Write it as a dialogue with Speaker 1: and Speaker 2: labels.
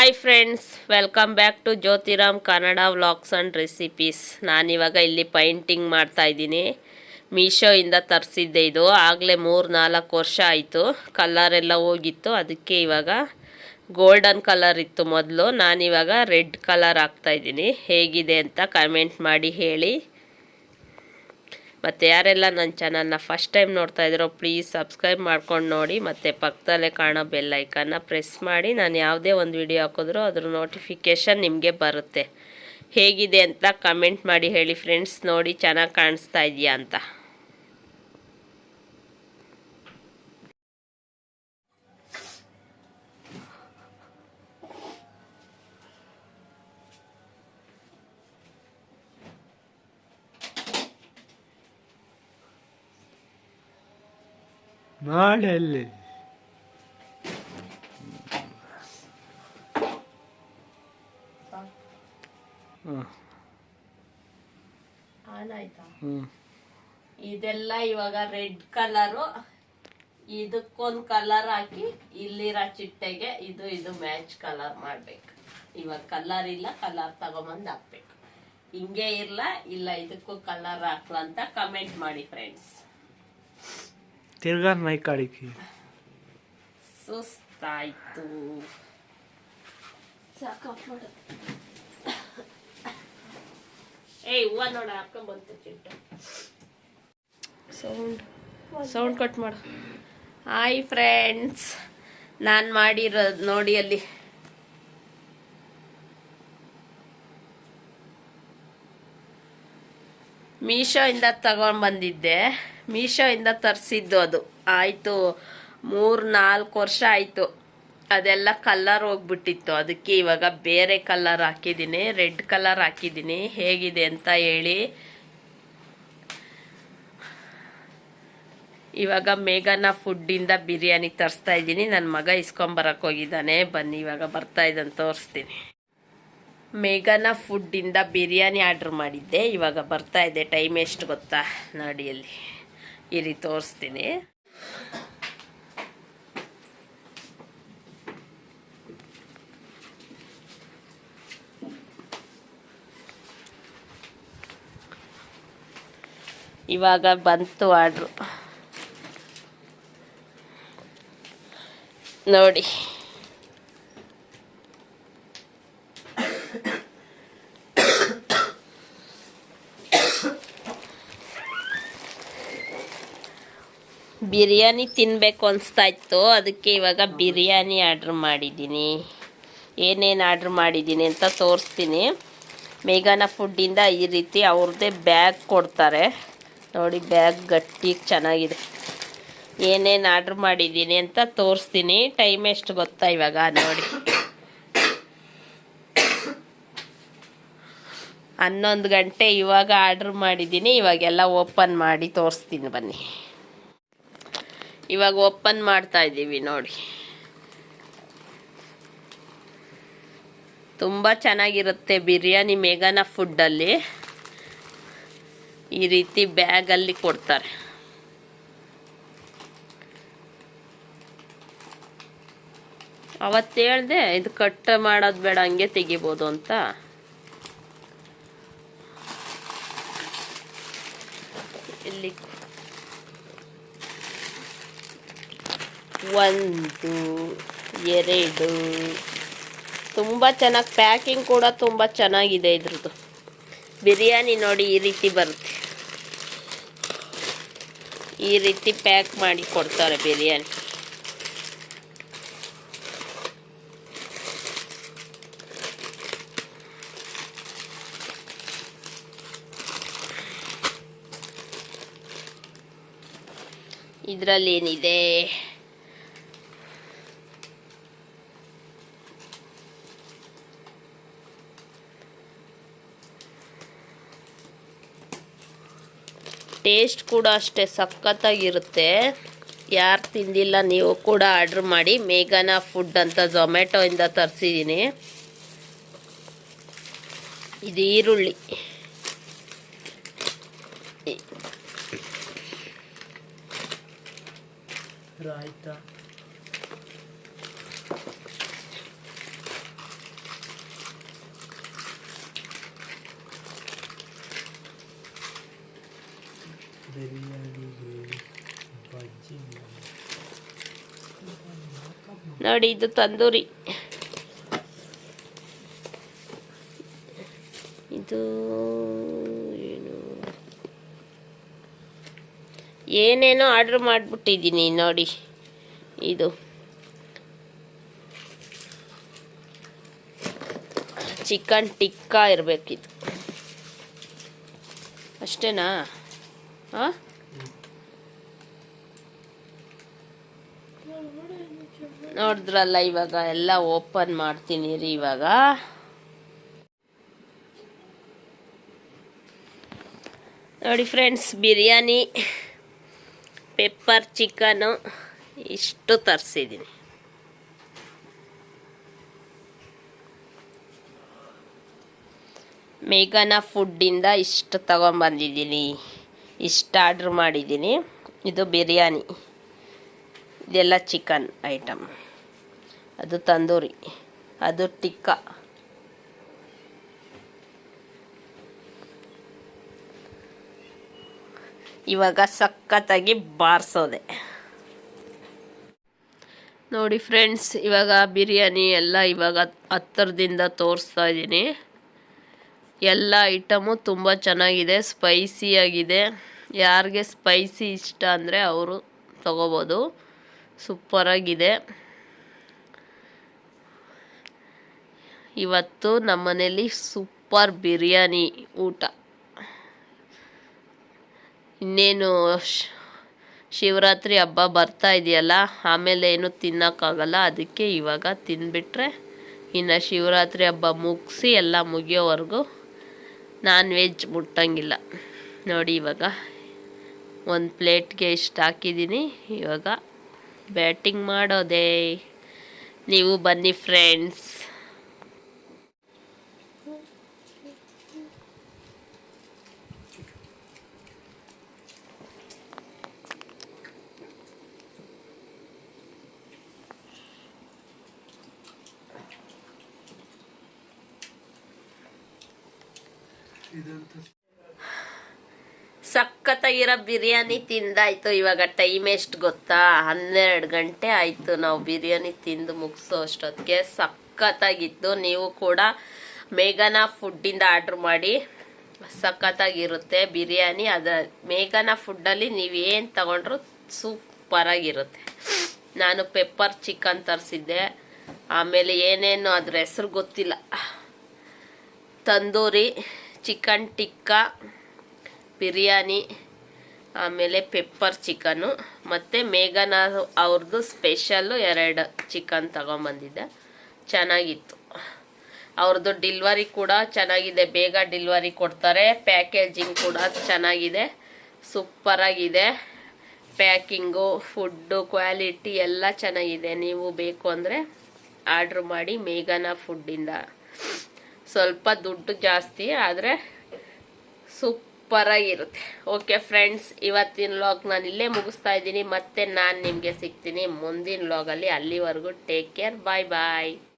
Speaker 1: Hi friends welcome back to Jyotiram Kannada vlogs and recipes ನಾನಿವಾಗ ಇಲ್ಲಿ painting ಮಾಡ್ತಾಯಿದ್ದೀನಿ ಮೀಶೋಯಿಂದ ತರಿಸಿದ್ದೆ ಇದು. ಆಗಲೇ ಮೂರು ನಾಲ್ಕು ವರ್ಷ ಆಯಿತು. ಕಲರ್ ಎಲ್ಲ ಹೋಗಿತ್ತು. ಅದಕ್ಕೆ ಇವಾಗ ಗೋಲ್ಡನ್ ಕಲರ್ ಇತ್ತು ಮೊದಲು. ನಾನಿವಾಗ ರೆಡ್ ಕಲರ್ ಹಾಕ್ತಾಯಿದ್ದೀನಿ ಹೇಗಿದೆ ಅಂತ ಕಮೆಂಟ್ ಮಾಡಿ ಹೇಳಿ. ಮತ್ತು ಯಾರೆಲ್ಲ ನನ್ನ ಚಾನಲ್ನ ಫಸ್ಟ್ ಟೈಮ್ ನೋಡ್ತಾ ಇದ್ದೀರೋ ಪ್ಲೀಸ್ ಸಬ್ಸ್ಕ್ರೈಬ್ ಮಾಡ್ಕೊಂಡು ನೋಡಿ. ಮತ್ತು ಪಕ್ಕದಲ್ಲೇ ಕಾಣೋ ಬೆಲ್ ಐಕನ್ನ ಪ್ರೆಸ್ ಮಾಡಿ. ನಾನು ಯಾವುದೇ ಒಂದು ವಿಡಿಯೋ ಹಾಕಿದ್ರು ಅದ್ರ ನೋಟಿಫಿಕೇಷನ್ ನಿಮಗೆ ಬರುತ್ತೆ. ಹೇಗಿದೆ ಅಂತ ಕಮೆಂಟ್ ಮಾಡಿ ಹೇಳಿ ಫ್ರೆಂಡ್ಸ್ ನೋಡಿ ಚೆನ್ನಾಗಿ ಕಾಣಿಸ್ತಾ ಇದೆಯಾ ಅಂತ.
Speaker 2: ಮಾಡಲ್ಲಿ
Speaker 1: ಇದೆಲ್ಲ ಇವಾಗ ರೆಡ್ ಕಲರು. ಇದಕ್ಕೊಂದು ಕಲರ್ ಹಾಕಿ ಇಲ್ಲಿರೋ ಚಿಟ್ಟೆಗೆ ಇದು ಇದು ಮ್ಯಾಚ್ ಕಲರ್ ಮಾಡ್ಬೇಕು. ಇವಾಗ ಕಲರ್ ಇಲ್ಲ ಕಲರ್ ತಗೊಂಬಂದ್ ಹಾಕ್ಬೇಕು. ಹಿಂಗೆ ಇರ್ಲ ಇಲ್ಲ ಇದಕ್ಕೂ ಕಲರ್ ಹಾಕ್ಲ ಅಂತ ಕಮೆಂಟ್ ಮಾಡಿ ಫ್ರೆಂಡ್ಸ್
Speaker 2: ತಿರ್ಗಾ ಮೈ ಕಾಡಿಕಿ.
Speaker 1: ಸುಸ್ತಾಯ್ತು. ಏಯ್ ಹೂವ ನೋಡ ಹಾಕೊಂಡ್ ಬಂತು ಚಿಟ್ಟು. ಸೌಂಡ್ ಸೌಂಡ್ ಕಟ್ ಮಾಡು. ಹಾಯ್ ಫ್ರೆಂಡ್ಸ್ ನಾನು ಮಾಡಿರೋದು ನೋಡಿ ಅಲ್ಲಿ. ಮೀಶೋಯಿಂದ ತಗೊಂಡು ಬಂದಿದ್ದೆ. ಮೀಶೋಯಿಂದ ತರಿಸಿದ್ದು ಅದು. ಆಯಿತು, ಮೂರು, ನಾಲ್ಕು ವರ್ಷ ಆಯಿತು. ಅದೆಲ್ಲ ಕಲರ್ ಹೋಗ್ಬಿಟ್ಟಿತ್ತು. ಅದಕ್ಕೆ ಇವಾಗ ಬೇರೆ ಕಲರ್ ಹಾಕಿದ್ದೀನಿ, ರೆಡ್ ಕಲರ್ ಹಾಕಿದ್ದೀನಿ. ಹೇಗಿದೆ ಅಂತ ಹೇಳಿ. ಇವಾಗ ಮೇಘನ ಫುಡ್ಡಿಂದ ಬಿರಿಯಾನಿ ತರಿಸ್ತಾ ಇದ್ದೀನಿ. ನನ್ನ ಮಗ ಇಸ್ಕೊಂಬರಕ್ಕೆ ಹೋಗಿದ್ದಾನೆ. ಬನ್ನಿ, ಇವಾಗ ಬರ್ತಾ ಇದ್ದಾನೆ, ತೋರಿಸ್ತೀನಿ. ಮೇಘನ ಫುಡ್ಡಿಂದ ಬಿರಿಯಾನಿ ಆರ್ಡ್ರ್ ಮಾಡಿದ್ದೆ. ಇವಾಗ ಬರ್ತಾ ಇದೆ. ಟೈಮ್ ಎಷ್ಟು ಗೊತ್ತಾ? ನಾಡಿಯಲ್ಲಿ ಇರಿ ತೋರಿಸ್ತೀನಿ ಇವಾಗ ಬಂತು ಆರ್ಡ್ರು. ನೋಡಿ. ಬಿರಿಯಾನಿ ತಿನ್ನಬೇಕು ಅನಿಸ್ತಾ ಇತ್ತು ಅದಕ್ಕೆ ಇವಾಗ ಬಿರಿಯಾನಿ ಆರ್ಡ್ರ್ ಮಾಡಿದ್ದೀನಿ. ಏನೇನು ಆರ್ಡ್ರ್ ಮಾಡಿದ್ದೀನಿ ಅಂತ ತೋರಿಸ್ತೀನಿ. ಮೇಘನ ಫುಡ್ಡಿಂದ ಈ ರೀತಿ ಅವ್ರದ್ದೇ ಬ್ಯಾಗ್ ಕೊಡ್ತಾರೆ. ನೋಡಿ, ಬ್ಯಾಗ್ ಗಟ್ಟಿ ಚೆನ್ನಾಗಿದೆ. ಏನೇನು ಆರ್ಡ್ರ್ ಮಾಡಿದ್ದೀನಿ ಅಂತ ತೋರಿಸ್ತೀನಿ. ಟೈಮ್ ಎಷ್ಟು ಗೊತ್ತಾ ಇವಾಗ? ನೋಡಿ. ಹನ್ನೊಂದು ಗಂಟೆ ಇವಾಗ ಆರ್ಡ್ರ್ ಮಾಡಿದ್ದೀನಿ. ಇವಾಗೆಲ್ಲ ಓಪನ್ ಮಾಡಿ ತೋರಿಸ್ತೀನಿ ಬನ್ನಿ. ಇವಾಗ ಓಪನ್ ಮಾಡ್ತಾ ಇದ್ದೀವಿ ನೋಡಿ. ತುಂಬ ಚೆನ್ನಾಗಿರುತ್ತೆ ಬಿರಿಯಾನಿ ಮೇಘನ ಫುಡ್ಡಲ್ಲಿ. ಈ ರೀತಿ ಬ್ಯಾಗಲ್ಲಿ ಕೊಡ್ತಾರೆ. ಅವತ್ತು ಹೇಳ್ದೆ, ಇದು ಕಟ್ ಮಾಡೋದು ಬೇಡ, ಹಂಗೆ ತೆಗಿಬೋದು ಅಂತ. ಇಲ್ಲಿ ಒಂದು, ಎರಡು. ತುಂಬ ಚೆನ್ನಾಗಿ ಪ್ಯಾಕಿಂಗ್ ಕೂಡ ತುಂಬ ಚೆನ್ನಾಗಿದೆ ಇದ್ರದ್ದು. ಬಿರಿಯಾನಿ ನೋಡಿ ಈ ರೀತಿ ಬರುತ್ತೆ. ಈ ರೀತಿ ಪ್ಯಾಕ್ ಮಾಡಿ ಕೊಡ್ತಾರೆ ಬಿರಿಯಾನಿ. ಇದರಲ್ಲಿ ಟೇಸ್ಟ್ ಕೂಡ ಅಷ್ಟೇ ಸಖತ್ತಾಗಿರುತ್ತೆ. ಯಾರು ತಿಂದಿಲ್ಲ ನೀವು ಕೂಡ ಆರ್ಡ್ರ್ ಮಾಡಿ. ಮೇಘನ ಫುಡ್ ಅಂತ ಝೊಮ್ಯಾಟೊಯಿಂದ ತರಿಸಿದ್ದೀನಿ ಇದು ಈರುಳ್ಳಿ.
Speaker 2: ರಾಯ್ತ.
Speaker 1: ನೋಡಿ ಇದು ತಂದೂರಿ. ಇದು ಏನು? ಏನೇನೋ ಆರ್ಡ್ರ್ ಮಾಡಿಬಿಟ್ಟಿದ್ದೀನಿ ನೋಡಿ ಇದು. ಚಿಕನ್ ಟಿಕ್ಕಾ ಇರಬೇಕಿದು ಅಷ್ಟೇನಾ? ಹಾಂ ನೋಡಿದ್ರಲ್ಲ ಇವಾಗ ಎಲ್ಲ ಓಪನ್ ಮಾಡ್ತೀನಿ ರೀ ಇವಾಗ. ನೋಡಿ ಫ್ರೆಂಡ್ಸ್, ಬಿರಿಯಾನಿ, ಪೆಪ್ಪರ್ ಚಿಕನು, ಇಷ್ಟು ತರಿಸಿದ್ದೀನಿ. ಮೇಘನಾ ಫುಡ್ಡಿಂದ ಇಷ್ಟು ತಗೊಂಬಂದಿದ್ದೀನಿ. ಇಷ್ಟು ಆರ್ಡ್ರ್ ಮಾಡಿದ್ದೀನಿ. ಇದು ಬಿರಿಯಾನಿ. ಇದೆಲ್ಲ ಚಿಕನ್ ಐಟಮ್. ಅದು ತಂದೂರಿ. ಅದು ಟಿಕ್ಕ. ಇವಾಗ ಸಖತ್ತಾಗಿ ಬಾರಿಸೋದೆ. ನೋಡಿ ಫ್ರೆಂಡ್ಸ್, ಇವಾಗ ಬಿರಿಯಾನಿ ಎಲ್ಲ ಇವಾಗ ಹತ್ತಿರದಿಂದ ತೋರಿಸ್ತಾ ಇದ್ದೀನಿ. ಎಲ್ಲ ಐಟಮು ತುಂಬ ಚೆನ್ನಾಗಿದೆ ಸ್ಪೈಸಿಯಾಗಿದೆ ಯಾರಿಗೆ ಸ್ಪೈಸಿ ಇಷ್ಟ ಅಂದರೆ ಅವರು ತಗೋಬೋದು. ಸೂಪರಾಗಿದೆ ಇವತ್ತು ನಮ್ಮನೇಲಿ ಸೂಪರ್ ಬಿರಿಯಾನಿ ಊಟ. ಇನ್ನೇನು ಶಿವರಾತ್ರಿ ಹಬ್ಬ ಬರ್ತಾ ಇದೆಯಲ್ಲ, ಆಮೇಲೆ ಏನು ತಿನ್ನೋಕ್ಕಾಗಲ್ಲ, ಅದಕ್ಕೆ ಇವಾಗ ತಿಂದ್ಬಿಟ್ರೆ ಇನ್ನು ಶಿವರಾತ್ರಿ ಹಬ್ಬ ಮುಗಿಸಿ ಎಲ್ಲ ಮುಗಿಯೋವರೆಗೂ ನಾನ್ ವೆಜ್ ಮುಟ್ಟಂಗಿಲ್ಲ. ನೋಡಿ ಇವಾಗ ಒಂದು ಪ್ಲೇಟ್ಗೆ ಇಷ್ಟು ಹಾಕಿದ್ದೀನಿ ಇವಾಗ ಬ್ಯಾಟಿಂಗ್ ಮಾಡೋದೇ. ನೀವು ಬನ್ನಿ ಫ್ರೆಂಡ್ಸ್.
Speaker 2: ಇದಂತ
Speaker 1: ಸಖತ್ತಾಗಿರೋ ಬಿರಿಯಾನಿ ತಿಂದಾಯ್ತು ಇವಾಗ ಟೈಮ್ ಎಷ್ಟು ಗೊತ್ತಾ? ಹನ್ನೆರಡು ಗಂಟೆ ಆಯಿತು ನಾವು ಬಿರಿಯಾನಿ ತಿಂದು ಮುಗಿಸೋ ಅಷ್ಟೊತ್ತಿಗೆ. ಸಖತ್ತಾಗಿತ್ತು ನೀವು ಕೂಡ ಮೇಘನ ಫುಡ್ಡಿಂದ ಆರ್ಡ್ರ್ ಮಾಡಿ. ಸಖತ್ತಾಗಿರುತ್ತೆ ಬಿರಿಯಾನಿ. ಅದ ಮೇಘನ ಫುಡ್ಡಲ್ಲಿ ನೀವು ಏನು ತಗೊಂಡ್ರು ಸೂಪರಾಗಿರುತ್ತೆ ನಾನು ಪೆಪ್ಪರ್ ಚಿಕನ್ ತರಿಸಿದ್ದೆ. ಆಮೇಲೆ ಏನೇನು ಅದ್ರ ಹೆಸ್ರು ಗೊತ್ತಿಲ್ಲ. ತಂದೂರಿ ಚಿಕನ್ ಟಿಕ್ಕಾ ಬಿರಿಯಾನಿ, ಆಮೇಲೆ ಪೆಪ್ಪರ್ ಚಿಕನು ಮತ್ತು ಮೇಘನ ಅವ್ರದ್ದು ಸ್ಪೆಷಲ್ಲು ಎರಡು ಚಿಕನ್ ತಗೊಂಬಂದಿದ್ದೆ. ಚೆನ್ನಾಗಿತ್ತು. ಅವ್ರದ್ದು ಡಿಲ್ವರಿ ಕೂಡ ಚೆನ್ನಾಗಿದೆ. ಬೇಗ ಡಿಲ್ವರಿ ಕೊಡ್ತಾರೆ. ಪ್ಯಾಕೇಜಿಂಗ್ ಕೂಡ ಚೆನ್ನಾಗಿದೆ. ಸೂಪರಾಗಿದೆ. ಪ್ಯಾಕಿಂಗು ಫುಡ್ಡು ಕ್ವಾಲಿಟಿ ಎಲ್ಲ ಚೆನ್ನಾಗಿದೆ. ನೀವು ಬೇಕು ಅಂದರೆ ಆರ್ಡ್ರ್ ಮಾಡಿ ಮೇಘನ ಫುಡ್ಡಿಂದ ಸ್ವಲ್ಪ ದುಡ್ಡು ಜಾಸ್ತಿ, ಆದರೆ ಸೂಪರಾಗಿರುತ್ತೆ. ಓಕೆ ಫ್ರೆಂಡ್ಸ್ ಇವತ್ತಿನ ಲಾಗ್ ನಾನು ಇಲ್ಲೇ ಮುಗಿಸ್ತಾ ಇದ್ದೀನಿ. ಮತ್ತೆ ನಾನು ನಿಮಗೆ ಸಿಗ್ತೀನಿ ಮುಂದಿನ ಲಾಗಲ್ಲಿ ಅಲ್ಲಿವರೆಗೂ ಟೇಕ್ ಕೇರ್ ಬಾಯ್ ಬಾಯ್